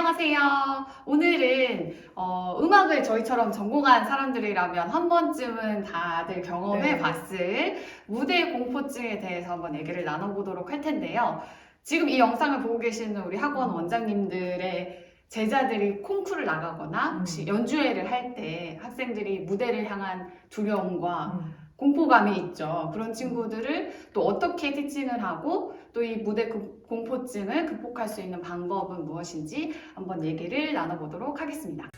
안녕하세요. 오늘은 어, 음악을 저희처럼 전공한 사람들이라면 한 번쯤은 다들 경험해 네. 봤을 무대 공포증에 대해서 한번 얘기를 나눠보도록 할 텐데요. 지금 이 영상을 보고 계시는 우리 학원 원장님들의 제자들이 콩쿠르를 나가거나 혹시 음. 연주회를 할 때 학생들이 무대를 향한 두려움과 음. 공포감이 있죠. 그런 친구들을 또 어떻게 티칭을 하고 또 이 무대 그- 공포증을 극복할 수 있는 방법은 무엇인지 한번 얘기를 나눠보도록 하겠습니다.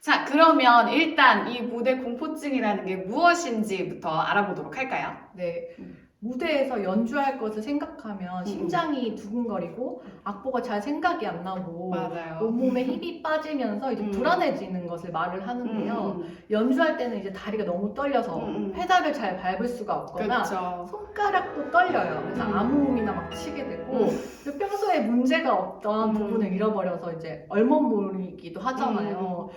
자, 그러면 일단 이 무대 공포증이라는 게 무엇인지부터 알아보도록 할까요? 네. 음. 무대에서 연주할 것을 생각하면 음. 심장이 두근거리고 악보가 잘 생각이 안 나고 맞아요. 온몸에 힘이 빠지면서 이제 음. 불안해지는 것을 말을 하는데요. 음, 연주할 때는 이제 다리가 너무 떨려서 음, 음. 페달을 잘 밟을 수가 없거나 그렇죠. 손가락도 떨려요. 그래서 음. 아무 음이나 막 치게 되고 음. 평소에 문제가 없던 음. 부분을 잃어버려서 이제 얼머무리기도 하잖아요.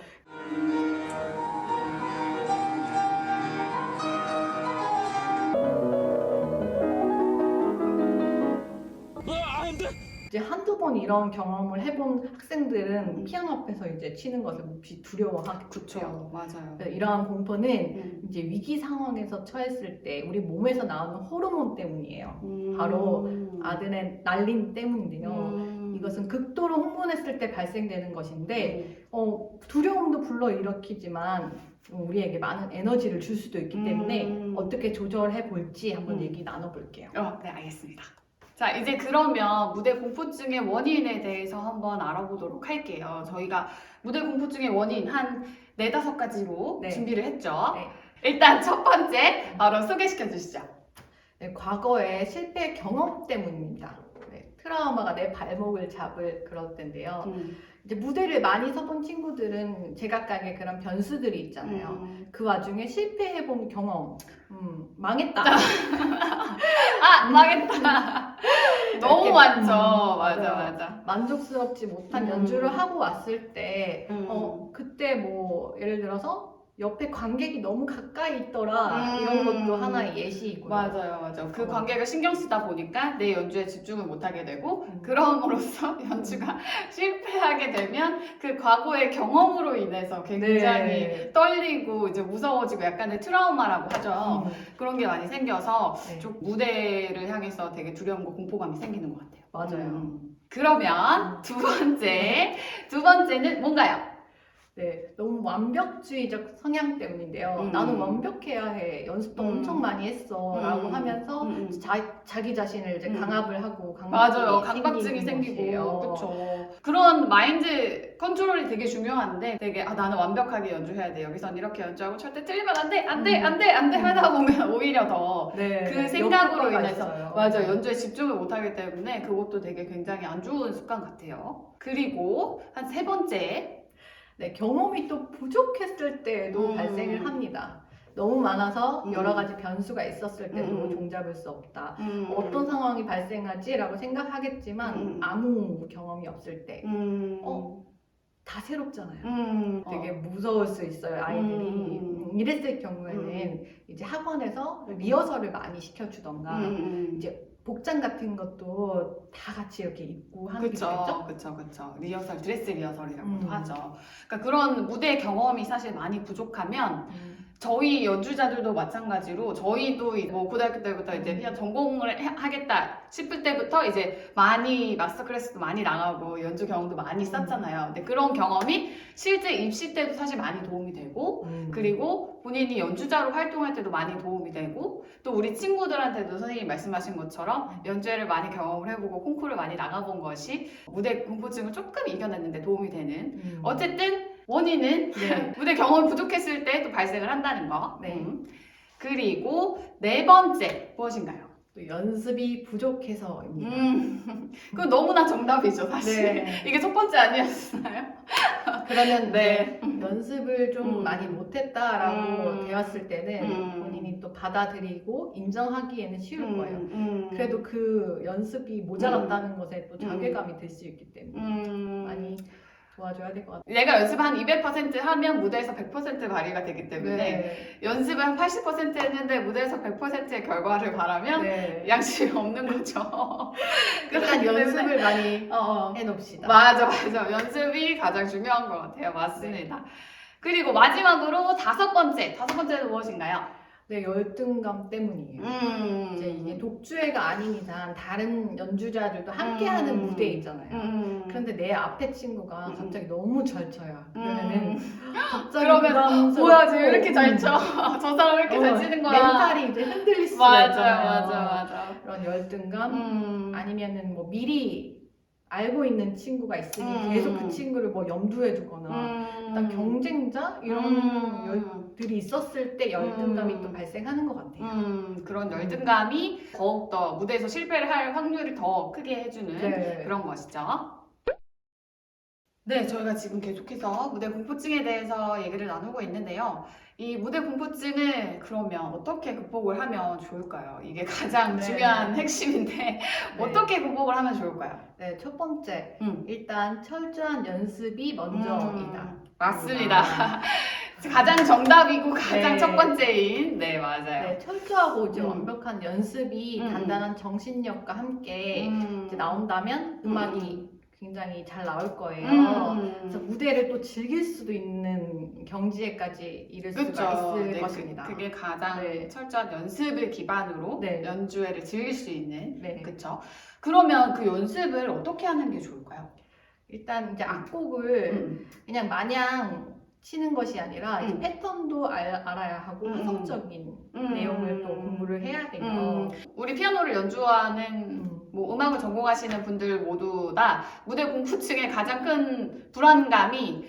이제 한두 번 이런 경험을 해본 학생들은 음. 피아노 앞에서 이제 치는 것을 몹시 두려워하겠죠. 그렇죠. 맞아요. 그래서 이러한 공포는 음. 이제 위기 상황에서 처했을 때 우리 몸에서 나오는 호르몬 때문이에요. 음. 바로 아드레날린 때문인데요. 음. 이것은 극도로 흥분했을 때 발생되는 것인데 네. 어, 두려움도 불러일으키지만 우리에게 많은 에너지를 줄 수도 있기 때문에 음. 어떻게 조절해 볼지 한번 음. 얘기 나눠볼게요. 어, 네, 알겠습니다. 자, 이제 그러면 무대 공포증의 원인에 대해서 한번 알아보도록 할게요. 저희가 무대 공포증의 원인 한 네다섯 가지로 네. 준비를 했죠. 네. 일단 첫 번째, 바로 소개시켜 주시죠. 네, 과거의 실패 경험 때문입니다. 네, 트라우마가 내 발목을 잡을 그럴 텐데요. 음. 이제 무대를 많이 서본 친구들은 제각각의 그런 변수들이 있잖아요. 음. 그 와중에 실패해본 경험, 음, 망했다. 아, 망했다. 너무 많죠. 음, 맞아. 맞아. 만족스럽지 못한 음. 연주를 하고 왔을 때, 음. 어, 그때 뭐, 예를 들어서 옆에 관객이 너무 가까이 있더라. 음. 이런 것도 하나의 예시이고요. 맞아요, 맞아. 그 어. 관객을 신경 쓰다 보니까 내 연주에 집중을 못하게 되고, 음. 그럼으로써 연주가 실패하게 되면 그 과거의 경험으로 인해서 굉장히 네. 떨리고 이제 무서워지고 약간의 트라우마라고 하죠. 음, 그런 게 많이 생겨서 네. 좀 무대를 향해서 되게 두려움과 공포감이 생기는 것 같아요. 맞아요. 음. 그러면 두 번째, 두 번째는 뭔가요? 네, 너무 완벽주의적 성향 때문인데요. 음. 나는 완벽해야 해. 연습도 음. 엄청 많이 했어. 라고 음. 하면서 음, 음. 자, 자기 자신을 이제 음. 강압을 하고 강박증이 맞아요. 강박증이 생기고. 그렇죠. 그런 마인드 컨트롤이 되게 중요한데, 되게 아 나는 완벽하게 연주해야 돼. 여기선 이렇게 연주하고 절대 틀리면 안 돼, 안 돼, 음. 안 돼, 안 돼 하다 보면 오히려 더 네, 그 생각으로 인해서 있어요. 맞아요. 연주에 집중을 못 하기 때문에 그것도 되게 굉장히 안 좋은 습관 같아요. 그리고 한 세 번째, 네, 경험이 또 부족했을 때도 음. 발생을 합니다. 너무 많아서 음. 여러 가지 변수가 있었을 때도 음. 종잡을 수 없다. 음, 어떤 상황이 발생하지라고 생각하겠지만 음. 아무 경험이 없을 때다 음, 어, 새롭잖아요. 음, 되게 어. 무서울 수 있어요 아이들이 음. 음, 이랬을 경우에는 이제 학원에서 리허설을 많이 시켜주던가 음, 음. 이제 복장 같은 것도 다 같이 이렇게 입고 하는 게 그쵸, 좋겠죠? 그쵸, 그쵸. 리허설, 드레스 리허설이라고도 음. 하죠. 그러니까 그런 무대 경험이 사실 많이 부족하면 음. 저희 연주자들도 마찬가지로 저희도 뭐 고등학교 때부터 이제 음. 그냥 전공을 해- 하겠다 싶을 때부터 이제 많이 마스터 클래스도 많이 나가고 연주 경험도 많이 음. 쌓잖아요. 근데 그런 경험이 실제 입시 때도 사실 많이 도움이 되고 음. 그리고 본인이 연주자로 활동할 때도 많이 도움이 되고 또 우리 친구들한테도 선생님이 말씀하신 것처럼 연주회를 많이 경험을 해보고 콩쿠르를 많이 나가본 것이 무대 공포증을 조금 이겨냈는데 도움이 되는 음. 어쨌든 원인은 네. 무대 경험이 부족했을 때 또 발생을 한다는 거. 네. 음. 그리고 네 번째 무엇인가요? 또 연습이 부족해서입니다. 음. 그건 너무나 정답이죠, 사실. 네. 이게 첫 번째 아니었나요? 그러면 네. 네. 연습을 좀 음. 많이 못했다라고 음. 되었을 때는 음. 본인이 또 받아들이고 인정하기에는 쉬울 거예요. 음. 그래도 그 연습이 모자랐다는 것에 또 음. 자괴감이 들수 있기 때문에 음. 많이 도와줘야 될 것 같아요. 내가 연습을 한 200% 하면 무대에서 100% 발휘가 되기 때문에 네. 연습을 한 80% 했는데 무대에서 100%의 결과를 바라면 네. 양심이 없는 거죠. 때문에- 연습을 많이 어, 어. 해놓읍시다. 맞아, 맞아. 연습이 가장 중요한 것 같아요. 맞습니다. 그리고 마지막으로 다섯 번째, 다섯 번째는 무엇인가요? 네, 열등감 때문이에요. 음, 이제 이게 독주회가 아닌 이상 다른 연주자들도 함께하는 음. 무대 있잖아요. 음. 그런데 내 앞에 친구가 음. 갑자기 너무 잘 쳐요. 그러면은 갑자기 그러면 부담스럽고, 뭐야, 쟤왜 이렇게 잘 음. 쳐? 저 사람 왜 이렇게 잘 어, 치는 거야? 멘탈이 이제 흔들릴 수가 맞아요, 있잖아요. 맞아, 맞아. 그런 열등감 음. 아니면은 뭐 미리 알고 있는 친구가 있으니 음. 계속 그 친구를 뭐 염두에 두거나 음. 일단 경쟁자 이런 음. 열들이 있었을 때 열등감이 음. 또 발생하는 것 같아요. 음, 그런 열등감이 더욱더 무대에서 실패를 할 확률이 더 크게 해주는 네. 그런 것이죠. 네, 저희가 지금 계속해서 무대 공포증에 대해서 얘기를 나누고 있는데요. 이 무대 공포증을 그러면 어떻게 극복을 하면 좋을까요? 이게 가장 네. 중요한 핵심인데 네. 어떻게 극복을 하면 좋을까요? 네, 첫 번째 음. 일단 철저한 연습이 먼저이다. 음, 맞습니다. 가장 정답이고 가장 네. 첫 번째인 네 맞아요. 네, 철저하고 이제 음. 완벽한 연습이 음. 단단한 정신력과 함께 음. 이제 나온다면 음. 음악이 굉장히 잘 나올 거예요. 음. 그래서 무대를 또 즐길 수도 있는 경지에까지 이를 수가. 있을 네, 것입니다. 그, 게 가장 네. 철저한 연습을 기반으로 네. 연주회를 즐길 수 있는 네. 그렇죠. 그러면 그 연습을 어떻게 하는 게 좋을까요? 일단 이제 악곡을 음. 그냥 마냥 치는 것이 아니라 음. 패턴도 알, 알아야 하고 음. 화성적인 음. 내용을 또 공부를 해야 돼요. 음. 우리 피아노를 연주하는 음. 뭐 음악을 전공하시는 분들 모두 다 무대 공포증의 가장 큰 불안감이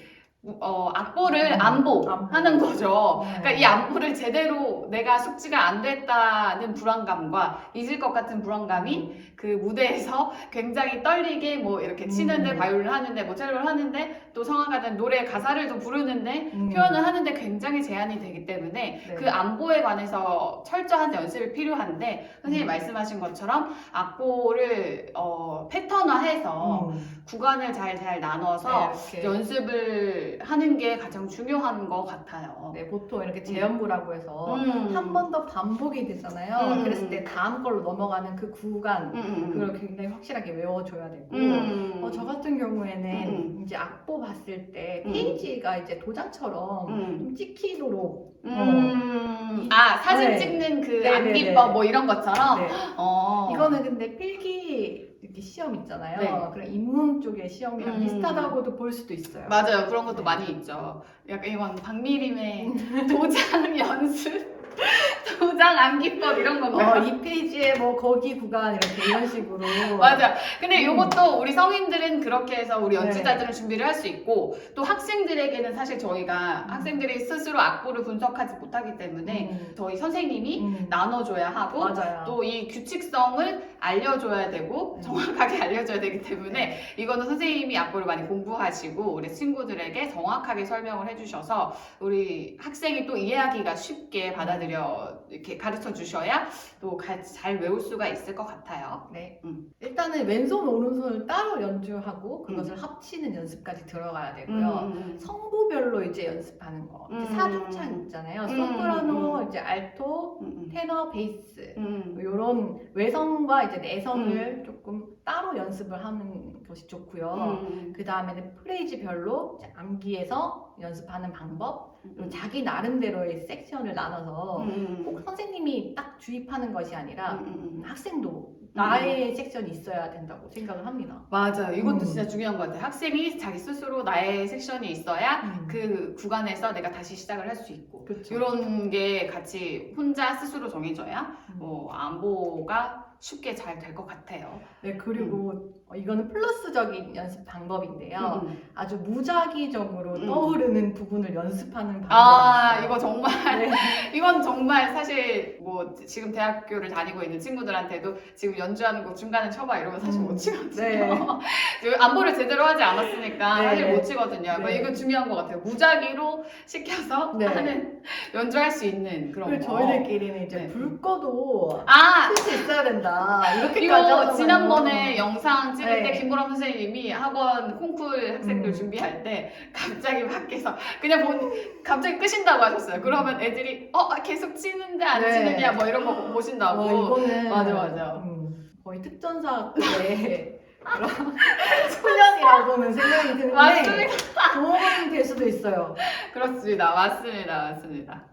어, 악보를 음, 안보하는 안보. 거죠. 네. 그러니까 이 안보를 제대로 내가 숙지가 안 됐다는 불안감과 잊을 것 같은 불안감이 그 무대에서 굉장히 떨리게 뭐 이렇게 치는데 음. 바이올린을 하는데 뭐 첼로를 하는데 또 성악가는 노래 가사를 또 부르는데 음. 표현을 하는데 굉장히 제한이 되기 때문에 네. 그 안보에 관해서 철저한 연습이 필요한데 선생님이 음. 말씀하신 것처럼 악보를 어, 패턴화해서 음. 구간을 잘잘 나눠서 네. 연습을 하는 게 가장 중요한 것 같아요. 네, 보통 이렇게 재연부라고 해서 음. 한번 더 반복이 되잖아요. 음. 그랬을 때 다음 걸로 넘어가는 그 구간 음, 음, 음. 그걸 굉장히 확실하게 외워줘야 되고 음. 어, 저 같은 경우에는 음. 이제 악보 봤을 때 음. 페이지가 이제 도장처럼 음. 좀 찍히도록 음. 아 사진 네. 찍는 그 네, 네, 암기법 네. 뭐 이런 것처럼 네. 어. 이거는 근데 필기 이렇게 시험 있잖아요. 네. 그런 인문 쪽의 시험이랑 음. 비슷하다고도 볼 수도 있어요. 맞아요 그런 것도 네. 많이 있죠 약간 이건 박미림의 도장 연습 도장 암기법 이런 건가요? 어, 이 페이지에 뭐 거기 구간 이렇게 이런 식으로 맞아. 근데 음. 이것도 우리 성인들은 그렇게 해서 우리 네. 연주자들은 준비를 할 수 있고 또 학생들에게는 사실 저희가 음. 학생들이 스스로 악보를 분석하지 못하기 때문에 음. 저희 선생님이 음. 나눠줘야 하고 맞아요. 또 이 규칙성을 알려줘야 되고 음. 정확하게 알려줘야 되기 때문에 이거는 선생님이 악보를 많이 공부하시고 우리 친구들에게 정확하게 설명을 해주셔서 우리 학생이 또 이해하기가 쉽게 받아들여 이렇게 가르쳐 주셔야 또 잘 외울 수가 있을 것 같아요. 네. 음. 일단은 왼손 오른손을 따로 연주하고 그것을 합치는 연습까지 들어가야 되고요. 음. 성부별로 이제 연습하는 거. 이제 음. 사중창 있잖아요. 음, 소프라노, 음. 이제 알토, 음. 테너, 베이스. 음. 이런 외성과 이제 내성을 조금 따로 연습을 하는 것이 좋고요. 음. 그 다음에는 프레이즈별로 이제 암기해서 연습하는 방법, 그리고 음. 자기 나름대로의 섹션을 나눠서 음. 꼭 선생님이 딱 주입하는 것이 아니라 음. 학생도 나의 섹션이 있어야 된다고 생각을 합니다. 맞아요. 이것도 음. 진짜 중요한 것 같아요. 학생이 자기 스스로 나의 섹션이 있어야 그 구간에서 내가 다시 시작을 할 수 있고 그렇죠. 이런 게 같이 혼자 스스로 정해져야 음. 뭐 안보가 쉽게 잘 될 것 같아요. 네 그리고 어, 이거는 플러스적인 연습 방법인데요. 음. 아주 무작위적으로 음. 떠오르는 부분을 연습하는 방법이 아. 이거 정말 네. 이건 정말 사실 뭐 지금 대학교를 다니고 있는 친구들한테도 지금 연주하는 거 중간에 쳐봐 이러면 사실 음, 못 치거든요. 네. 그 안보를 제대로 하지 않았으니까 네. 사실 못 치거든요. 네. 이거 중요한 것 같아요. 무작위로 시켜서 네. 하는 연주할 수 있는 그런 그리고 거. 저희들끼리는 이제 네. 불 꺼도 아 쓸수 있어야 된다. 이렇게까지 이거. 지난번에 영상 찍을 네. 때 김보람 선생님이 학원 콩쿨 학생들 음. 준비할 때 갑자기 밖에서 그냥 본 갑자기 끄신다고 하셨어요. 그러면 애들이 어 계속 치는데 안 네. 치 느냐 뭐 이런 거 어, 보신다고. 이거는 맞아, 맞아. 음, 거의 특전사급의 그런 훈련이라고는 생각이 드는데 맞습니다. 도움이 될 수도 있어요. 그렇습니다. 맞습니다. 맞습니다.